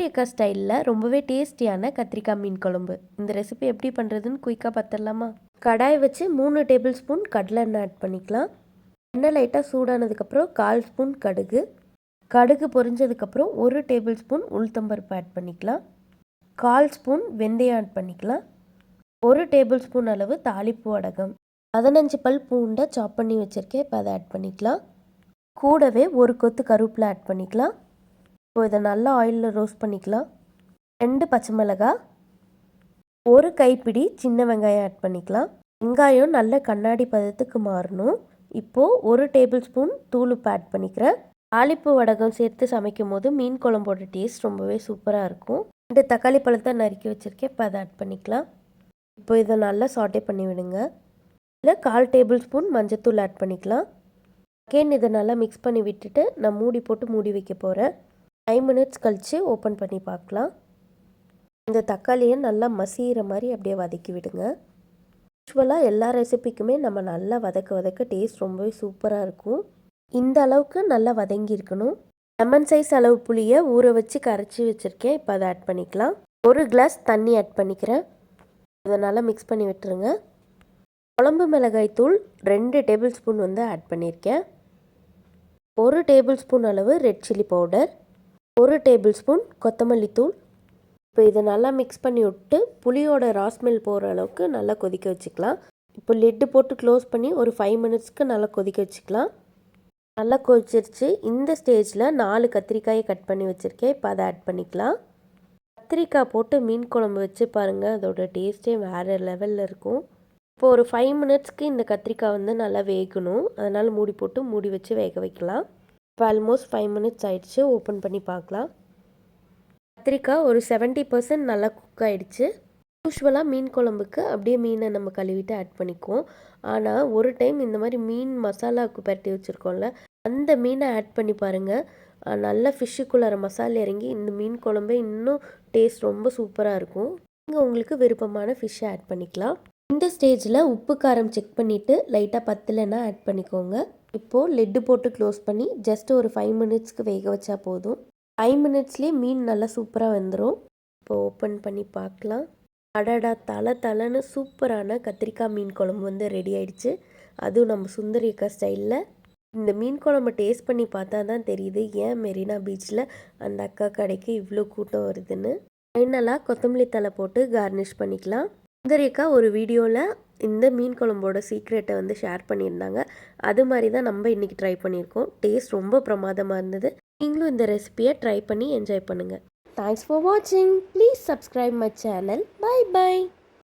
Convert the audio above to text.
சுந்தரி ஸ்டைலில் ரொம்பவே டேஸ்டியான கத்திரிக்காய் மீன் குழம்பு. இந்த ரெசிபி எப்படி பண்ணுறதுன்னு குயிக்காக பார்த்துடலாமா? கடாய் வச்சு மூணு டேபிள் ஸ்பூன் கடலை எண்ணெய் ஆட் பண்ணிக்கலாம். எண்ணெய் லைட்டாக சூடானதுக்கப்புறம் கால் ஸ்பூன் கடுகு. கடுகு பொரிஞ்சதுக்கப்புறம் ஒரு டேபிள் ஸ்பூன் உளுத்தம்பருப்பு ஆட் பண்ணிக்கலாம். கால் ஸ்பூன் வெந்தயம் ஆட் பண்ணிக்கலாம். ஒரு டேபிள் ஸ்பூன் அளவு தாளிப்பு வடகம். பதினஞ்சு பல் பூண்டை சாப் பண்ணி வச்சுருக்கேன் இப்போ அதை ஆட் பண்ணிக்கலாம். கூடவே ஒரு கொத்து கருவேப்பிலை ஆட் பண்ணிக்கலாம். இப்போ இதை நல்லா ஆயிலில் ரோஸ்ட் பண்ணிக்கலாம். ரெண்டு பச்சை மிளகாய். ஒரு கைப்பிடி சின்ன வெங்காயம் ஆட் பண்ணிக்கலாம். வெங்காயம் நல்ல கண்ணாடி பதத்துக்கு மாறணும். இப்போது ஒரு டேபிள் ஸ்பூன் தூளுப்பு ஆட் பண்ணிக்கிறேன். ஆலிப்பு வடகம் சேர்த்து சமைக்கும் போது மீன் குழம்போட டேஸ்ட் ரொம்பவே சூப்பராக இருக்கும். ரெண்டு தக்காளி பழத்தை நறுக்கி வச்சுருக்கேன். இப்போ அதை ஆட் பண்ணிக்கலாம். இப்போ இதை நல்லா சாட்டே பண்ணி விடுங்க. இல்லை கால் டேபிள் ஸ்பூன் மஞ்சத்தூள் ஆட் பண்ணிக்கலாம். அகெயின் இதை நல்லா மிக்ஸ் பண்ணி விட்டுட்டு நான் மூடி போட்டு மூடி வைக்க போகிறேன் ஃபைவ் மினிட்ஸ் கழித்து ஓப்பன் பண்ணி பார்க்கலாம். இந்த தக்காளியை நல்லா மசிகிற மாதிரி அப்படியே வதக்கி விடுங்க. யூஸ்வலாக எல்லா ரெசிபிக்குமே நம்ம நல்லா வதக்க வதக்க டேஸ்ட் ரொம்பவே சூப்பராக இருக்கும். இந்த அளவுக்கு நல்லா வதங்கி இருக்கணும். லெமன் சைஸ் அளவு புளியை ஊற வச்சு கரைச்சி வச்சுருக்கேன். இப்போ அதை ஆட் பண்ணிக்கலாம். ஒரு கிளாஸ் தண்ணி ஆட் பண்ணிக்கிறேன். அதை நல்லா மிக்ஸ் பண்ணி விட்டுருங்க. குழம்பு மிளகாய் தூள் ரெண்டு டேபிள் ஸ்பூன் வந்து ஆட் பண்ணியிருக்கேன். ஒரு டேபிள் ஸ்பூன் அளவு ரெட் சில்லி பவுடர் ஒரு டேபிள் ஸ்பூன் கொத்தமல்லி தூள். இப்போ இதை நல்லா மிக்ஸ் பண்ணி விட்டு புளியோட ராஸ்மெல் போகிற அளவுக்கு நல்லா கொதிக்க வச்சுக்கலாம். இப்போ லிட்டு போட்டு க்ளோஸ் பண்ணி ஒரு ஃபைவ் மினிட்ஸ்க்கு நல்லா கொதிக்க வச்சுக்கலாம். நல்லா கொதிச்சிருச்சு. இந்த ஸ்டேஜில் நாலு கத்திரிக்காயை கட் பண்ணி வச்சுருக்கேன். இப்போ அதை ஆட் பண்ணிக்கலாம். கத்திரிக்காய் போட்டு மீன் குழம்பு வச்சு பாருங்கள் அதோட டேஸ்ட்டே வேறு லெவலில் இருக்கும். இப்போ ஒரு ஃபைவ் மினிட்ஸ்க்கு இந்த கத்திரிக்காய் வந்து நல்லா வேகணும். அதனால் மூடி போட்டு மூடி வச்சு வேக வைக்கலாம். இப்போ ஆல்மோஸ்ட் ஃபைவ் மினிட்ஸ் ஆயிடுச்சு. ஓப்பன் பண்ணி பார்க்கலாம். கத்திரிக்காய் ஒரு செவன்ட்டி பர்சன்ட் நல்லா குக் ஆகிடுச்சு யூஸ்வலாக மீன் குழம்புக்கு அப்படியே மீனை நம்ம கழுவிட்டு ஆட் பண்ணிக்குவோம். ஆனால் ஒரு டைம் இந்த மாதிரி மீன் மசாலாவுக்கு பரட்டி வச்சுருக்கோம்ல அந்த மீனை ஆட் பண்ணி பாருங்கள் நல்லா ஃபிஷ்ஷுக்குள்ளார மசாலா இறங்கி இந்த மீன் குழம்பே இன்னும் டேஸ்ட் ரொம்ப சூப்பராக இருக்கும். நீங்கள் உங்களுக்கு விருப்பமான ஃபிஷ்ஷை ஆட் பண்ணிக்கலாம். இந்த ஸ்டேஜில் உப்பு காரம் செக் பண்ணிவிட்டு லைட்டாக பத்தலைன்னா ஆட் பண்ணிக்கோங்க. இப்போது லெட்டு போட்டு க்ளோஸ் பண்ணி ஜஸ்ட் ஒரு ஃபைவ் மினிட்ஸ்க்கு வேக வச்சா போதும். ஃபைவ் மினிட்ஸ்லேயே மீன் நல்லா சூப்பராக வந்துடும் இப்போ ஓப்பன் பண்ணி பார்க்கலாம். அடடா தலை தலைன்னு சூப்பரான கத்திரிக்காய் மீன் குழம்பு வந்து ரெடி ஆயிடுச்சு. அதுவும் நம்ம சுந்தரிக்கா ஸ்டைலில் இந்த மீன் குழம்பு டேஸ்ட் பண்ணி பார்த்தா தான் தெரியுது ஏன் மெரினா பீச்சில் அந்த அக்கா கடைக்கு இவ்வளோ கூட்டம் வருதுன்னு. ஃபைனலாக கொத்தமல்லி தலை போட்டு கார்னிஷ் பண்ணிக்கலாம். சுந்தரியக்கா ஒரு வீடியோவில் இந்த மீன் குழம்போட சீக்ரெட்டை வந்து ஷேர் பண்ணியிருந்தாங்க. அது மாதிரி தான் நம்ம இன்றைக்கி ட்ரை பண்ணியிருக்கோம். டேஸ்ட் ரொம்ப பிரமாதமாக இருந்தது. நீங்களும் இந்த ரெசிபியை ட்ரை பண்ணி என்ஜாய் பண்ணுங்கள் தேங்க்ஸ் ஃபார் வாட்சிங் please subscribe my channel bye bye